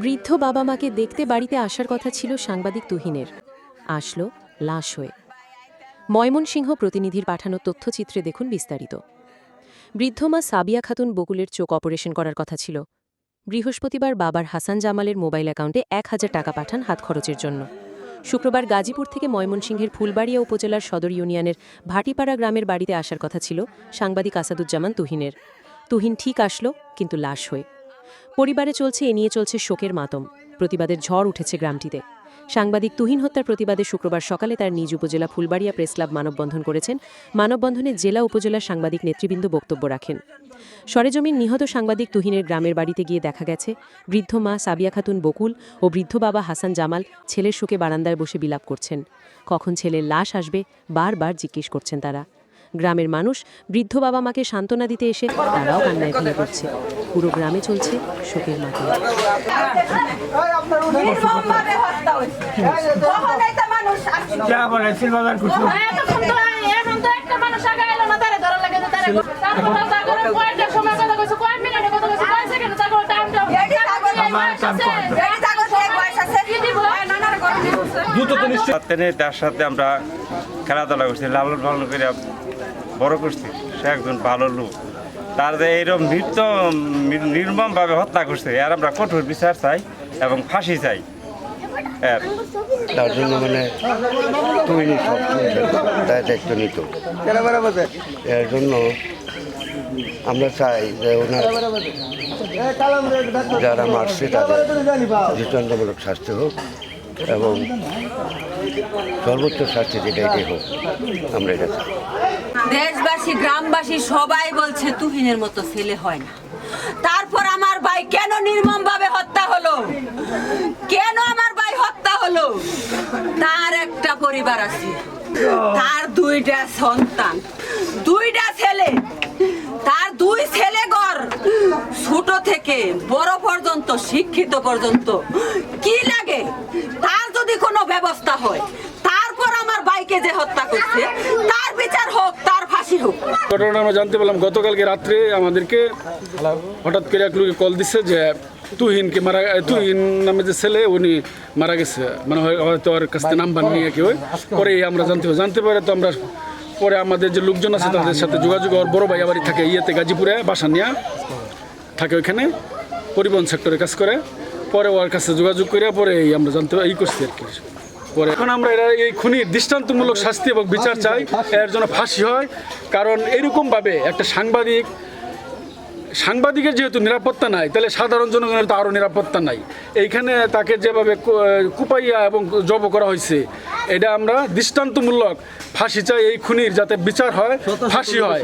বৃদ্ধ বাবা মাকে দেখতে বাড়িতে আসার কথা ছিল সাংবাদিক তুহিনের। আসলো লাশ হয়ে। ময়মনসিংহ প্রতিনিধির পাঠানো তথ্যচিত্রে দেখুন বিস্তারিত। বৃদ্ধ মা সাবিয়া খাতুন বকুলের চোখ অপারেশন করার কথা ছিল। বৃহস্পতিবার বাবার হাসান জামালের মোবাইল অ্যাকাউন্টে এক হাজার টাকা পাঠান হাত খরচের জন্য। শুক্রবার গাজীপুর থেকে ময়মনসিংহের ফুলবাড়িয়া উপজেলার সদর ইউনিয়নের ভাটিপাড়া গ্রামের বাড়িতে আসার কথা ছিল সাংবাদিক আসাদুজ্জামান তুহিনের। তুহিন ঠিক আসলো, কিন্তু লাশ হয়ে। পরিবারে চলছে, এ নিয়ে চলছে শোকের মাতম। প্রতিবাদের ঝড় উঠেছে গ্রামটিতে। সাংবাদিক তুহিন হত্যার প্রতিবাদে শুক্রবার সকালে তার নিজ উপজেলা ফুলবাড়িয়া প্রেস ক্লাব মানববন্ধন করেছেন। মানববন্ধনে জেলা উপজেলার সাংবাদিক নেতৃবৃন্দ বক্তব্য রাখেন। সরেজমিন নিহত সাংবাদিক তুহিনের গ্রামের বাড়িতে গিয়ে দেখা গেছে, বৃদ্ধ মা সাবিয়া খাতুন বকুল ও বৃদ্ধ বাবা হাসান জামাল ছেলের শোকে বারান্দায় বসে বিলাপ করছেন। কখন ছেলের লাশ আসবে, বারবার জিজ্ঞেস করছেন তারা। গ্রামের মানুষ বৃদ্ধ বাবা মাকে সান্ত্বনা দিতে এসে তারাও কান্নায় ভেঙে পড়ছে। পুরো গ্রামে চলছে শোকের আছে। হ্যাঁ, তার সাথে আমরা খেলাধুলা করছি লালন পালন করে বড় করছি, সে একজন ভালো লোক। তার যে এইরকম নৃত্য নির্মমভাবে হত্যা করছে আর আমরা কঠোর বিচার চাই এবং ফাঁসি চাই। তার জন্য মানে তুমি তাই দায়িত্ব নিত। এর জন্য আমরা চাই যে ওনার যারা মারছে তাদের দৃষ্টান্তমূলক শাস্তি হোক এবং সর্বোচ্চ শাস্তি যেটা হোক, আমরা এটা চাই। দেশবাসী, গ্রামবাসী সবাই বলছে, তুহিনের মতো ছেলে হয় না। তারপর আমার ভাই কেন নির্মম ভাবে হত্যা হলো? কেন আমার ভাই হত্যা হলো? তার একটা পরিবার আছে। তার দুইটা সন্তান। দুইটা ছেলে। তার দুই ছেলে ঘর ছোট থেকে বড় পর্যন্ত, শিক্ষিত পর্যন্ত। কি লাগে? তার যদি কোনো ব্যবস্থা হয় তারপর আমার ভাইকে যে হত্যা করছে তার বিচার হোক তার ফাঁসি হোক ঘটনা আমরা জানতে পারলাম গতকালকে রাত্রে আমাদেরকে হঠাৎ করে এক লোকে কল দিচ্ছে যে তুহিনকে মারা তুহিন নামে যে ছেলে, উনি মারা গেছে। মানে হয়- হয়তো ওর কাছ থেকে নাম্বার নিয়ে কেউ পরে আমরা জানতে জানতে পারে তো আমরা, পরে আমাদের যে লোকজন আছে তাদের সাথে যোগাযোগ, ওর বড় ভাই বাড়ি থাকে ইয়েতে গাজীপুরে বাসা নিয়ে থাকে ওইখানে, পরিবহন সেক্টরে কাজ করে। পরে ওর কাছে যোগাযোগ করে, পরে এই আমরা জানতে এই করছি আর কি। পরে। এখন আমরা এরা এই খুনির দৃষ্টান্তমূলক শাস্তি এবং বিচার চাই এর জন্য ফাঁসি হয়। কারণ এরকমভাবে একটা সাংবাদিক সাংবাদিকের যেহেতু নিরাপত্তা নাই তাহলে সাধারণ জনগণের তো আরও নিরাপত্তা নাই। এইখানে তাকে যেভাবে কুপাইয়া এবং জব করা হয়েছে এটা আমরা দৃষ্টান্তমূলক ফাঁসি চাই এই খুনির যাতে বিচার হয় ফাঁসি হয়।